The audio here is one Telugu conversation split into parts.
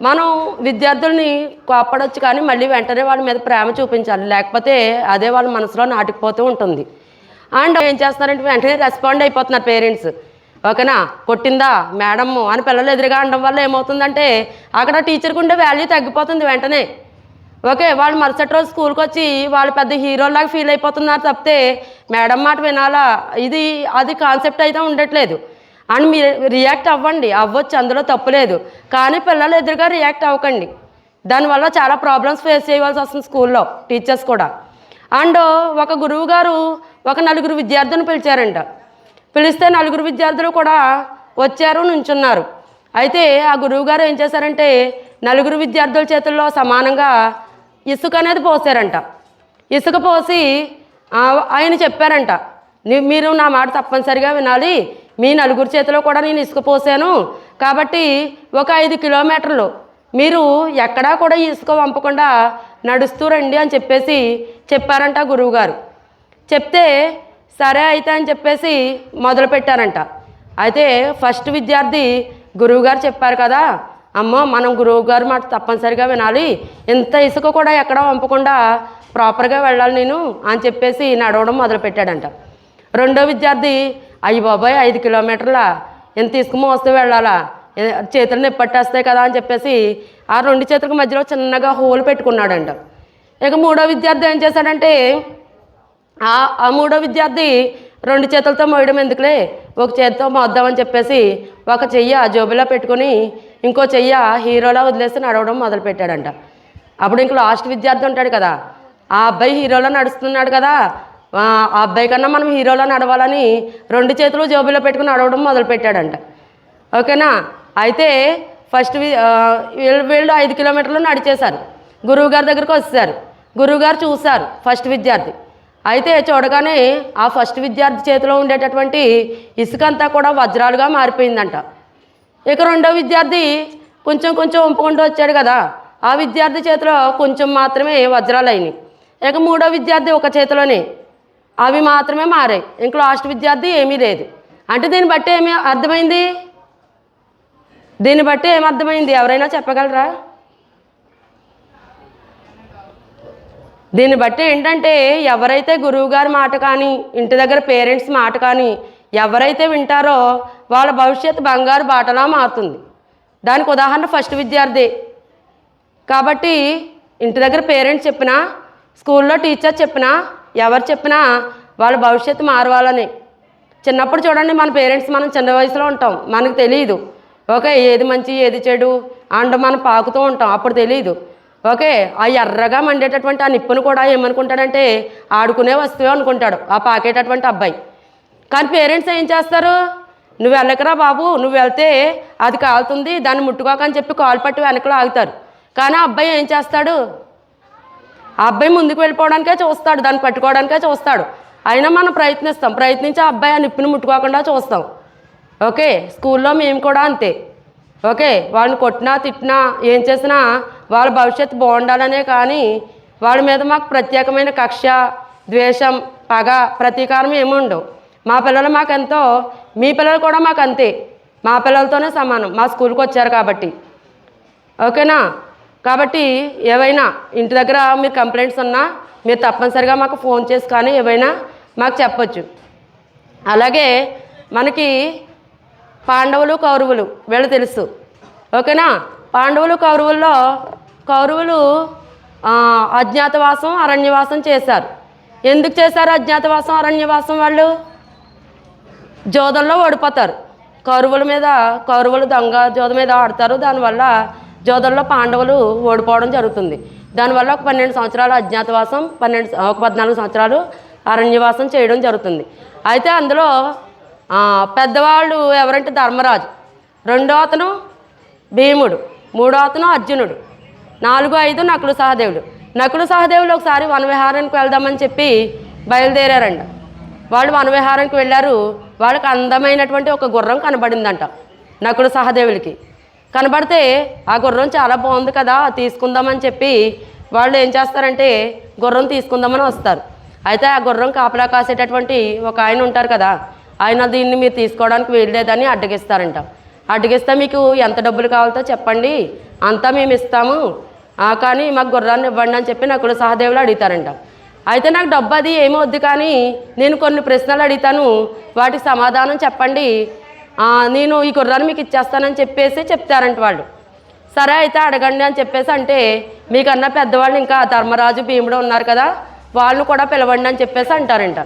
మనం విద్యార్థుల్ని కోప్పడొచ్చు కానీ మళ్ళీ వెంటనే వాళ్ళ మీద ప్రేమ చూపించాలి. లేకపోతే అదే వాళ్ళ మనసులో నాటుకుపోతూ ఉంటుంది. అండ్ ఏం చేస్తున్నారంటే వెంటనే రెస్పాండ్ అయిపోతున్నారు పేరెంట్స్. ఓకేనా? కొట్టిందా? మేడమ్ అని పిల్లలు ఎదురుగా అనడం వల్ల ఏమవుతుందంటే అక్కడ టీచర్కి ఉండే వాల్యూ తగ్గిపోతుంది వెంటనే. ఓకే వాళ్ళు మరుసటి రోజు స్కూల్కి వచ్చి వాళ్ళు పెద్ద హీరోలాగా ఫీల్ అయిపోతున్నారు తప్పితే మేడం మాట వినాలా? ఇది అది కాన్సెప్ట్ అయితే ఉండట్లేదు. అండ్ మీరు రియాక్ట్ అవ్వండి. అవ్వచ్చు అందులో తప్పులేదు కానీ పిల్లలు ఎదురుగా రియాక్ట్ అవ్వకండి. దానివల్ల చాలా ప్రాబ్లమ్స్ ఫేస్ చేయవలసి వస్తుంది స్కూల్లో టీచర్స్ కూడా. అండ్ ఒక గురువు గారు ఒక నలుగురు విద్యార్థులను పిలిచారంట. పిలిస్తే నలుగురు విద్యార్థులు కూడా వచ్చారు నుంచున్నారు. అయితే ఆ గురువు గారు ఏం చేశారంటే నలుగురు విద్యార్థుల చేతుల్లో సమానంగా ఇసుక అనేది పోసారంట. ఇసుక పోసి ఆయన చెప్పారంట మీరు నా మాట తప్పనిసరిగా వినాలి. మీ నలుగురు చేతిలో కూడా నేను ఇసుకపోసాను కాబట్టి ఒక ఐదు కిలోమీటర్లు మీరు ఎక్కడా కూడా ఇసుక వంపకుండా నడుస్తూ రండి అని చెప్పేసి చెప్పారంట గురువుగారు. చెప్తే సరే అయితే అని చెప్పేసి మొదలు పెట్టారంట. అయితే ఫస్ట్ విద్యార్థి గురువుగారు చెప్పారు కదా అమ్మో మనం గురువుగారు మాట తప్పనిసరిగా వినాలి. ఇంత ఇసుక కూడా ఎక్కడ వంపకుండా ప్రాపర్గా వెళ్ళాలి నేను అని చెప్పేసి నడవడం మొదలు పెట్టాడంట రెండో విద్యార్థి అయ్యి బాబాయ్ ఐదు కిలోమీటర్ల? ఎంత తీసుకు మోస్తూ వెళ్ళాలా? చేతులు నొప్పట్టేస్తాయి కదా అని చెప్పేసి ఆ రెండు చేతులకు మధ్యలో చిన్నగా హోల్ పెట్టుకున్నాడంట. ఇక మూడో విద్యార్థి ఏం చేశాడంటే ఆ ఆ మూడో విద్యార్థి రెండు చేతులతో మోయడం ఎందుకులే? ఒక చేతితో మోద్దామని చెప్పేసి ఒక చెయ్య జోబులో పెట్టుకొని ఇంకో చెయ్య హీరోలా వదిలేసి నడవడం మొదలుపెట్టాడంట. అప్పుడు ఇంక లాస్ట్ విద్యార్థి ఉంటాడు కదా. ఆ అబ్బాయి హీరోలో నడుస్తున్నాడు కదా. ఆ అబ్బాయి కన్నా మనం హీరోలో నడవాలని రెండు చేతులు జోబులో పెట్టుకుని నడవడం మొదలుపెట్టాడంట. ఓకేనా? అయితే ఫస్ట్ వీళ్ళు ఐదు కిలోమీటర్లు నడిచేశారు. గురువుగారి దగ్గరికి వచ్చేసారు గురువుగారు చూశారు ఫస్ట్ విద్యార్థి. అయితే చూడగానే ఆ ఫస్ట్ విద్యార్థి చేతిలో ఉండేటటువంటి ఇసుక అంతా కూడా వజ్రాలుగా మారిపోయిందంట. ఇక రెండో విద్యార్థి కొంచెం కొంచెం ఒంపుకుంటూ వచ్చాడు కదా. ఆ విద్యార్థి చేతిలో కొంచెం మాత్రమే వజ్రాలు అయినాయి. ఇక మూడో విద్యార్థి ఒక చేతిలోనే అవి మాత్రమే మారాయి. ఇంక లాస్ట్ విద్యార్థి ఏమీ లేదు. అంటే దీన్ని బట్టి ఏమి అర్థమైంది? దీన్ని బట్టి ఏమి అర్థమైంది? ఎవరైనా చెప్పగలరా? దీన్ని బట్టి ఏంటంటే ఎవరైతే గురువుగారి మాట కానీ ఇంటి దగ్గర పేరెంట్స్ మాట కానీ ఎవరైతే వింటారో వాళ్ళ భవిష్యత్తు బంగారు బాటలా మారుతుంది. దానికి ఉదాహరణ ఫస్ట్ విద్యార్థి. కాబట్టి ఇంటి దగ్గర పేరెంట్స్ చెప్పినా స్కూల్లో టీచర్ చెప్పినా ఎవరు చెప్పినా వాళ్ళ భవిష్యత్తు మారవాలని. చిన్నప్పుడు చూడండి మన పేరెంట్స్ మనం చిన్న వయసులో ఉంటాం. మనకు తెలియదు ఓకే ఏది మంచి ఏది చెడు అండ్ మనం పాకుతూ ఉంటాం. అప్పుడు తెలియదు ఓకే ఆ ఎర్రగా మండేటటువంటి ఆ నిప్పును కూడా ఏమనుకుంటాడంటే ఆడుకునే వస్తువే అనుకుంటాడు ఆ పాకేటటువంటి అబ్బాయి. కానీ పేరెంట్స్ ఏం చేస్తారు? నువ్వు వెళ్ళకరా బాబు నువ్వు వెళ్తే అది కాలుతుంది దాన్ని ముట్టుకోకని చెప్పి కాలు పట్టి వెనకలో ఆగుతారు కానీ ఆ అబ్బాయి ఏం చేస్తాడు? ఆ అబ్బాయి ముందుకు వెళ్ళిపోవడానికే చూస్తాడు దాన్ని పట్టుకోవడానికే చూస్తాడు. అయినా మనం ప్రయత్నిస్తాం. ప్రయత్నించి ఆ అబ్బాయి ఆ నిప్పుని ముట్టుకోకుండా చూస్తాం. ఓకే? స్కూల్లో మేము కూడా అంతే. ఓకే? వాళ్ళని కొట్టినా తిట్టినా ఏం చేసినా వాళ్ళ భవిష్యత్తు బాగుండాలనే కానీ వాళ్ళ మీద మాకు ప్రత్యేకమైన కక్ష ద్వేషం పగ ప్రతీకారం ఏమి ఉండవు. మా పిల్లలు మాకెంతో మీ పిల్లలు కూడా మాకు అంతే. మా పిల్లలతోనే సమానం. మా స్కూల్కి వచ్చారు కాబట్టి. ఓకేనా? కాబట్టి ఏవైనా ఇంటి దగ్గర మీరు కంప్లైంట్స్ ఉన్నా మీరు తప్పనిసరిగా మాకు ఫోన్ చేసి కానీ ఏవైనా మాకు చెప్పచ్చు. అలాగే మనకి పాండవులు కౌరవులు వీళ్ళు తెలుసు. ఓకేనా? పాండవులు కౌరవుల్లో కౌరవులు అజ్ఞాతవాసం అరణ్యవాసం చేశారు. ఎందుకు చేశారు అజ్ఞాతవాసం అరణ్యవాసం వాళ్ళు? జోదంలో ఓడిపోతారు. కౌరవుల మీద కౌరవులు దొంగ జోద మీద ఆడతారు. దానివల్ల జోదంలో పాండవులు ఓడిపోవడం జరుగుతుంది. దానివల్ల ఒక పన్నెండు సంవత్సరాలు అజ్ఞాతవాసం పన్నెండు ఒక పద్నాలుగు సంవత్సరాలు అరణ్యవాసం చేయడం జరుగుతుంది. అయితే అందులో పెద్దవాళ్ళు ఎవరంటే ధర్మరాజు. రెండో అతను భీముడు మూడో అతను అర్జునుడు నాలుగు ఐదు నకులు సహదేవుడు నకులు సహదేవులు ఒకసారి వనవిహారానికి వెళ్దామని చెప్పి బయలుదేరారంట. వాళ్ళు వనవిహారానికి వెళ్ళారు. వాళ్ళకి అందమైనటువంటి ఒక గుర్రం కనబడిందంట నకులు సహదేవులకి. కనబడితే ఆ గుర్రం చాలా బాగుంది కదా తీసుకుందామని చెప్పి వాళ్ళు ఏం చేస్తారంటే గుర్రం తీసుకుందామని వస్తారు. అయితే ఆ గుర్రం కాపలా కాసేటటువంటి ఒక ఆయన ఉంటారు కదా ఆయన దీన్ని మీరు తీసుకోవడానికి వీల్లేదని అడ్డగిస్తారంట. అడ్డగిస్తే మీకు ఎంత డబ్బులు కావాలో చెప్పండి అంతా మేము ఇస్తాము. కానీ మాకు గుర్రాన్ని ఇవ్వండి అని చెప్పి నకుల సహదేవులు అడుగుతారంట. అయితే నాకు డబ్బు అది ఏమీ వద్దు కానీ నేను కొన్ని ప్రశ్నలు అడుగుతాను. వాటికి సమాధానం చెప్పండి. నేను ఈ గుర్రాన్ని మీకు ఇచ్చేస్తానని చెప్పేసి చెప్తారంట వాళ్ళు. సరే అయితే అడగండి అని చెప్పేసి అంటే మీకన్నా పెద్దవాళ్ళు ఇంకా ధర్మరాజు భీముడు ఉన్నారు కదా వాళ్ళు కూడా పిలవండి అని చెప్పేసి అంటారంట.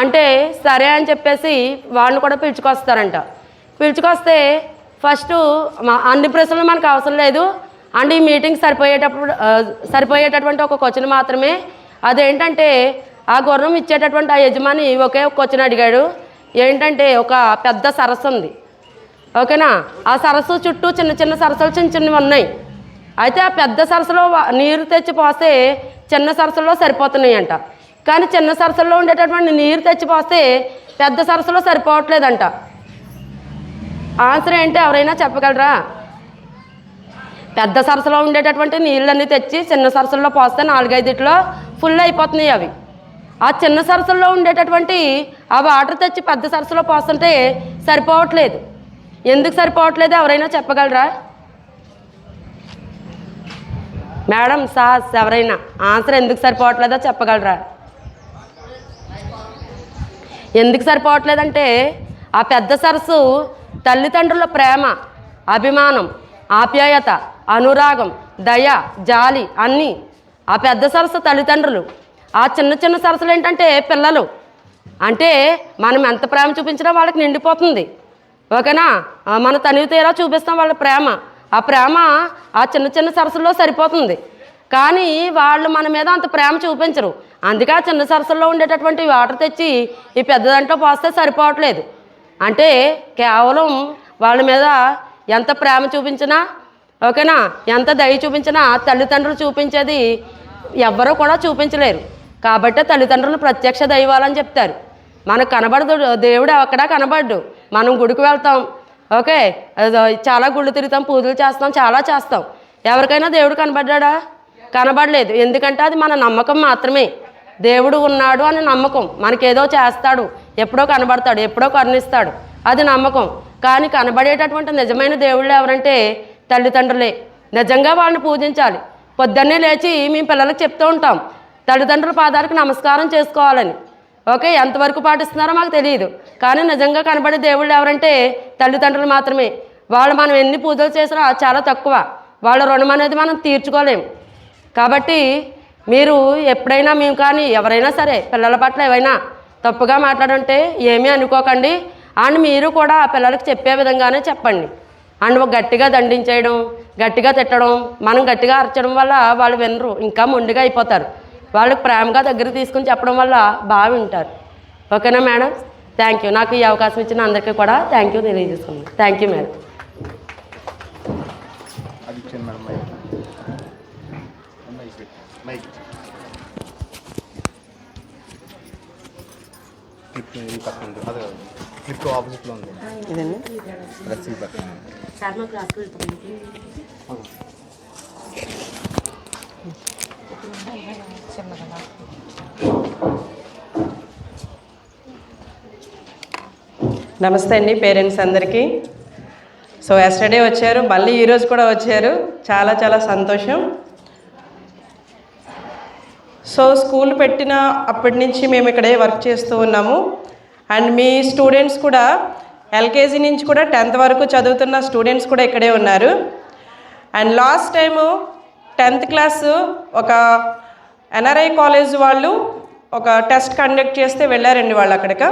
అంటే సరే అని చెప్పేసి వాళ్ళని కూడా పిలుచుకొస్తారంట. పిలుచుకొస్తే ఫస్ట్ అన్ని ప్రశ్నలు మనకు అవసరం లేదు. అండ్ ఈ మీటింగ్ సరిపోయేటప్పుడు సరిపోయేటటువంటి ఒక క్వశ్చన్ మాత్రమే. అదేంటంటే ఆ గుర్రం ఇచ్చేటటువంటి ఆ యజమాని ఒకే ఒక క్వశ్చన్ అడిగాడు. ఏంటంటే ఒక పెద్ద సరస్సు ఉంది. ఓకేనా? ఆ సరస్సు చుట్టూ చిన్న చిన్న సరస్సులు చిన్న చిన్నవి ఉన్నాయి. అయితే ఆ పెద్ద సరస్సులో నీరు తెచ్చి పోస్తే చిన్న సరస్సులో సరిపోతున్నాయి అంట కానీ చిన్న సరస్సులో ఉండేటటువంటి నీరు తెచ్చి పోస్తే పెద్ద సరస్సులో సరిపోవట్లేదంట. ఆన్సర్ ఏంటి ఎవరైనా చెప్పగలరా? పెద్ద సరస్సులో ఉండేటటువంటి నీళ్ళన్నీ తెచ్చి చిన్న సరస్సుల్లో పోస్తే నాలుగైదిట్లో ఫుల్ అయిపోతున్నాయి అవి. ఆ చిన్న సరస్సుల్లో ఉండేటటువంటి ఆ వాటర్ తెచ్చి పెద్ద సరస్సులో పోస్తుంటే సరిపోవట్లేదు. ఎందుకు సరిపోవట్లేదు ఎవరైనా చెప్పగలరా? మేడం సాస్ ఎవరైనా ఆన్సర్ ఎందుకు సరిపోవట్లేదో చెప్పగలరా? ఎందుకు సరిపోవట్లేదంటే ఆ పెద్ద సరస్సు తల్లిదండ్రుల ప్రేమ అభిమానం ఆప్యాయత అనురాగం దయ జాలి అన్నీ ఆ పెద్ద సరస్సు తల్లిదండ్రులు ఆ చిన్న చిన్న సరస్సులు ఏంటంటే పిల్లలు. అంటే మనం ఎంత ప్రేమ చూపించినా వాళ్ళకి నిండిపోతుంది. ఓకేనా? మన తనివి తీరా చూపిస్తాం వాళ్ళ ప్రేమ. ఆ ప్రేమ ఆ చిన్న చిన్న సరస్సుల్లో సరిపోతుంది. కానీ వాళ్ళు మన మీద అంత ప్రేమ చూపించరు. అందుకే ఆ చిన్న సరస్సుల్లో ఉండేటటువంటి వాటర్ తెచ్చి ఈ పెద్ద దాంట్లో పోస్తే సరిపోవట్లేదు. అంటే కేవలం వాళ్ళ మీద ఎంత ప్రేమ చూపించినా ఓకేనా? ఎంత దయ చూపించినా తల్లిదండ్రులు చూపించేది ఎవ్వరూ కూడా చూపించలేరు. కాబట్టి తల్లిదండ్రులు ప్రత్యక్ష దైవాలని చెప్తారు. మనకు కనబడదు దేవుడు అక్కడ కనబడ్డు. మనం గుడికి వెళ్తాం. ఓకే? చాలా గుళ్ళు తిరుగుతాం పూజలు చేస్తాం చాలా చేస్తాం. ఎవరికైనా దేవుడు కనబడ్డా కనబడలేదు. ఎందుకంటే అది మన నమ్మకం మాత్రమే. దేవుడు ఉన్నాడు అనే నమ్మకం. మనకేదో చేస్తాడు. ఎప్పుడో కనబడతాడు ఎప్పుడో కరుణిస్తాడు. అది నమ్మకం. కానీ కనబడేటటువంటి నిజమైన దేవుళ్ళు ఎవరంటే తల్లిదండ్రులే. నిజంగా వాళ్ళని పూజించాలి. పొద్దున్నే లేచి మేము పిల్లలకు చెప్తూ ఉంటాం. తల్లిదండ్రుల పాదాలకు నమస్కారం చేసుకోవాలని. ఓకే ఎంతవరకు పాటిస్తున్నారో మాకు తెలియదు. కానీ నిజంగా కనబడే దేవుళ్ళు ఎవరంటే తల్లిదండ్రులు మాత్రమే. వాళ్ళు మనం ఎన్ని పూజలు చేసినా చాలా తక్కువ. వాళ్ళ రుణం అనేది మనం తీర్చుకోలేము కాబట్టి మీరు ఎప్పుడైనా మేము కానీ ఎవరైనా సరే పిల్లల పట్ల ఏవైనా తప్పుగా మాట్లాడుంటే ఏమీ అనుకోకండి. అండ్ మీరు కూడా ఆ పిల్లలకు చెప్పే విధంగానే చెప్పండి. అండ్ ఒక గట్టిగా దండించేయడం గట్టిగా తిట్టడం మనం గట్టిగా అరచడం వల్ల వాళ్ళు వినరు. ఇంకా మొండిగా అయిపోతారు. వాళ్ళకి ప్రేమగా దగ్గర తీసుకుని చెప్పడం వల్ల బాగా వింటారు. ఓకేనా మేడం? థ్యాంక్ యూ నాకు ఈ అవకాశం ఇచ్చిన అందరికీ కూడా థ్యాంక్ యూ తెలియజేసుకున్నాను థ్యాంక్ యూ మేడం క్లిప్ ఆపోజిట్లో ఉంది. ఇదండి సార్ మా క్లాస్కి నమస్తే అండి పేరెంట్స్ అందరికీ. సో ఎస్టర్డే వచ్చారు మళ్ళీ ఈరోజు కూడా వచ్చారు. చాలా చాలా సంతోషం. సో స్కూల్ పెట్టిన అప్పటి నుంచి మేము ఇక్కడే వర్క్ చేస్తూ ఉన్నాము. అండ్ మీ స్టూడెంట్స్ కూడా ఎల్కేజీ నుంచి కూడా టెన్త్ వరకు చదువుతున్న స్టూడెంట్స్ కూడా ఇక్కడే ఉన్నారు. And last time tenth class ఒక ఎన్ఆర్ఐ కాలేజ్ వాళ్ళు ఒక టెస్ట్ కండక్ట్ చేస్తే వెళ్ళారండి వాళ్ళు అక్కడికి.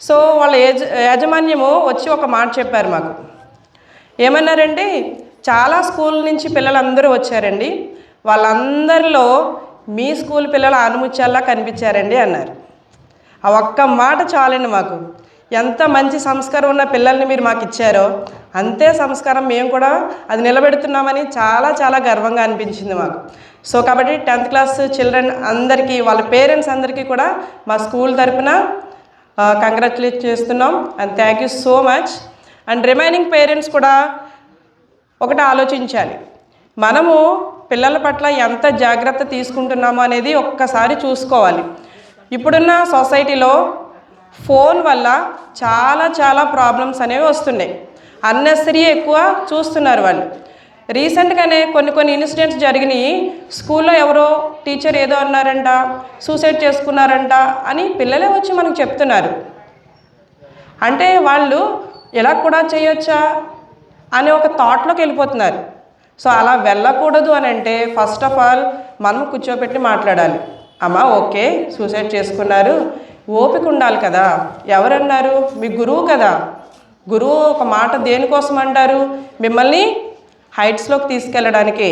సో వాళ్ళ యజ యాజమాన్యము వచ్చి ఒక మాట చెప్పారు మాకు. ఏమన్నారండి? చాలా స్కూల్ నుంచి పిల్లలందరూ వచ్చారండి. వాళ్ళందరిలో మీ స్కూల్ పిల్లలు ఆనుముత్యాల్లా కనిపించారండి అన్నారు. ఆ ఒక్క మాట చాలండి మాకు. ఎంత మంచి సంస్కారం ఉన్న పిల్లల్ని మీరు మాకు ఇచ్చారో అంతే సంస్కారం మేము కూడా అది నిలబెడుతున్నామని చాలా చాలా గర్వంగా అనిపించింది మాకు. సో కాబట్టి టెన్త్ క్లాస్ చిల్డ్రన్ అందరికీ వాళ్ళ పేరెంట్స్ అందరికీ కూడా మా స్కూల్ తరపున కంగ్రాచులేట్ చేస్తున్నాం. And thank you so much and remaining parents కూడా ఒకటి ఆలోచించాలి. మనము పిల్లల పట్ల ఎంత జాగ్రత్త తీసుకుంటున్నామో అనేది ఒక్కసారి చూసుకోవాలి. ఇప్పుడున్న సొసైటీలో ఫోన్ వల్ల చాలా చాలా ప్రాబ్లమ్స్ అనేవి వస్తున్నాయి. అన్నెసరీ ఎక్కువ చూస్తున్నారు వాళ్ళు. రీసెంట్గానే కొన్ని కొన్ని ఇన్సిడెంట్స్ జరిగినాయి. స్కూల్లో ఎవరో టీచర్ ఏదో అన్నారంట సూసైడ్ చేసుకున్నారంట అని పిల్లలే వచ్చి మనకు చెప్తున్నారు. అంటే వాళ్ళు ఎలా కూడా చేయొచ్చా అనే ఒక థాట్లోకి వెళ్ళిపోతున్నారు. సో అలా వెళ్ళకూడదు అని అంటే ఫస్ట్ ఆఫ్ ఆల్ మనం కూర్చోబెట్టి మాట్లాడాలి. అమ్మా ఓకే సూసైడ్ చేసుకున్నారు. ఓపిక ఉండాలి కదా. ఎవరన్నారు? మీ గురువు కదా. గురువు ఒక మాట దేనికోసం అంటారు? మిమ్మల్ని హైట్స్లోకి తీసుకెళ్ళడానికి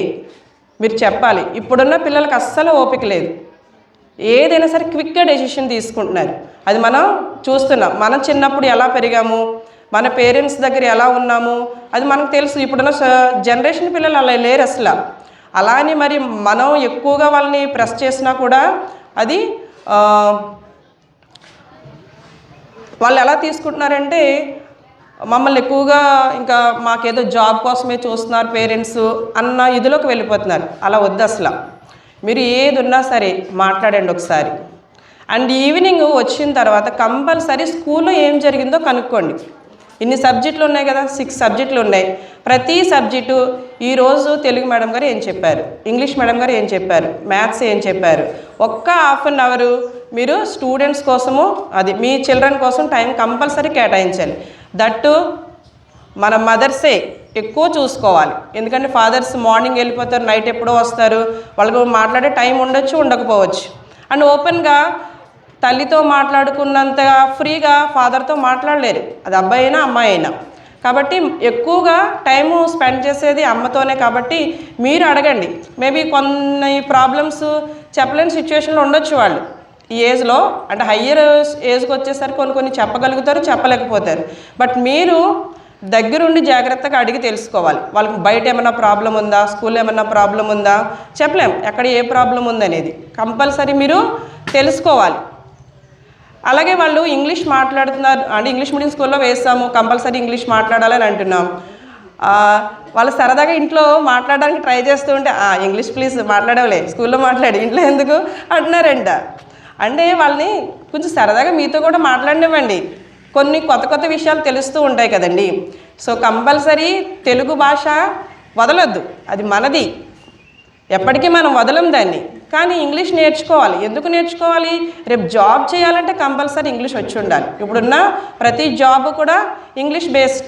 మీరు చెప్పాలి. ఇప్పుడున్న పిల్లలకి అస్సలు ఓపిక లేదు. ఏదైనా సరే క్విక్గా డెసిషన్ తీసుకుంటున్నారు. అది మనం చూస్తున్నాం. మనం చిన్నప్పుడు ఎలా పెరిగాము? మన పేరెంట్స్ దగ్గర ఎలా ఉన్నాము? అది మనకు తెలుసు. ఇప్పుడున్న జనరేషన్ పిల్లలు అలా లేరు అసలు. అలా అని మరి మనం ఎక్కువగా వాళ్ళని ప్రెస్ చేసినా కూడా అది వాళ్ళు ఎలా తీసుకుంటున్నారంటే మమ్మల్ని ఎక్కువగా ఇంకా మాకేదో జాబ్ కోసమే చూస్తున్నారు పేరెంట్స్ అన్న ఇదిలోకి వెళ్ళిపోతున్నారు. అలా వద్దు అసలు. మీరు ఏది ఉన్నా సరే మాట్లాడండి ఒకసారి. అండ్ ఈవినింగ్ వచ్చిన తర్వాత కంపల్సరీ స్కూల్లో ఏం జరిగిందో కనుక్కోండి. ఇన్ని సబ్జెక్టులు ఉన్నాయి కదా సిక్స్ సబ్జెక్టులు ఉన్నాయి. ప్రతి సబ్జెక్టు ఈరోజు తెలుగు మేడం గారు ఏం చెప్పారు? ఇంగ్లీష్ మేడం గారు ఏం చెప్పారు? మ్యాథ్స్ ఏం చెప్పారు? ఒక్క హాఫ్ అన్ అవరు మీరు స్టూడెంట్స్ కోసము అది మీ చిల్డ్రన్ కోసం టైం కంపల్సరీ కేటాయించాలి. దట్టు మన మదర్సే ఎక్కువ చూసుకోవాలి. ఎందుకంటే ఫాదర్స్ మార్నింగ్ వెళ్ళిపోతారు నైట్ ఎప్పుడో వస్తారు. వాళ్ళకు మాట్లాడే టైం ఉండొచ్చు ఉండకపోవచ్చు. అండ్ ఓపెన్గా తల్లితో మాట్లాడుకున్నంతగా ఫ్రీగా ఫాదర్తో మాట్లాడలేరు. అది అబ్బాయి అయినా అమ్మాయి అయినా. కాబట్టి ఎక్కువగా టైము స్పెండ్ చేసేది అమ్మతోనే కాబట్టి మీరు అడగండి. మేబీ కొన్ని ప్రాబ్లమ్స్ చెప్పలేని సిచ్యువేషన్లో ఉండొచ్చు వాళ్ళు. ఈ ఏజ్లో అంటే హయ్యర్ ఏజ్కి వచ్చేసరికి కొన్ని కొన్ని చెప్పగలుగుతారు చెప్పలేకపోతారు. బట్ మీరు దగ్గరుండి జాగ్రత్తగా అడిగి తెలుసుకోవాలి. వాళ్ళకి బయట ఏమైనా ప్రాబ్లం ఉందా? స్కూల్లో ఏమైనా ప్రాబ్లం ఉందా? చెప్పలేం. ఎక్కడ ఏ ప్రాబ్లం ఉందనేది. కంపల్సరీ మీరు తెలుసుకోవాలి. అలాగే వాళ్ళు ఇంగ్లీష్ మాట్లాడుతున్నారు. అంటే ఇంగ్లీష్ మీడియం స్కూల్లో వేస్తాము. కంపల్సరీ ఇంగ్లీష్ మాట్లాడాలని అంటున్నాం. వాళ్ళు సరదాగా ఇంట్లో మాట్లాడడానికి ట్రై చేస్తూ ఉంటే "ఆ, ఇంగ్లీష్ ప్లీజ్ మాట్లాడవలే. స్కూల్లో మాట్లాడి ఇంట్లో ఎందుకు? అంటున్నారంట. అంటే వాళ్ళని కొంచెం సరదాగా మీతో కూడా మాట్లాడినివ్వండి. కొన్ని కొత్త కొత్త విషయాలు తెలుస్తూ ఉంటాయి కదండి. సో కంపల్సరీ తెలుగు భాష వదలొద్దు. అది మనది. ఎప్పటికీ మనం వదలం దాన్ని. కానీ ఇంగ్లీష్ నేర్చుకోవాలి. ఎందుకు నేర్చుకోవాలి? రేపు జాబ్ చేయాలంటే కంపల్సరీ ఇంగ్లీష్ వచ్చి ఉండాలి. ఇప్పుడున్న ప్రతి జాబ్ కూడా ఇంగ్లీష్ బేస్డ్.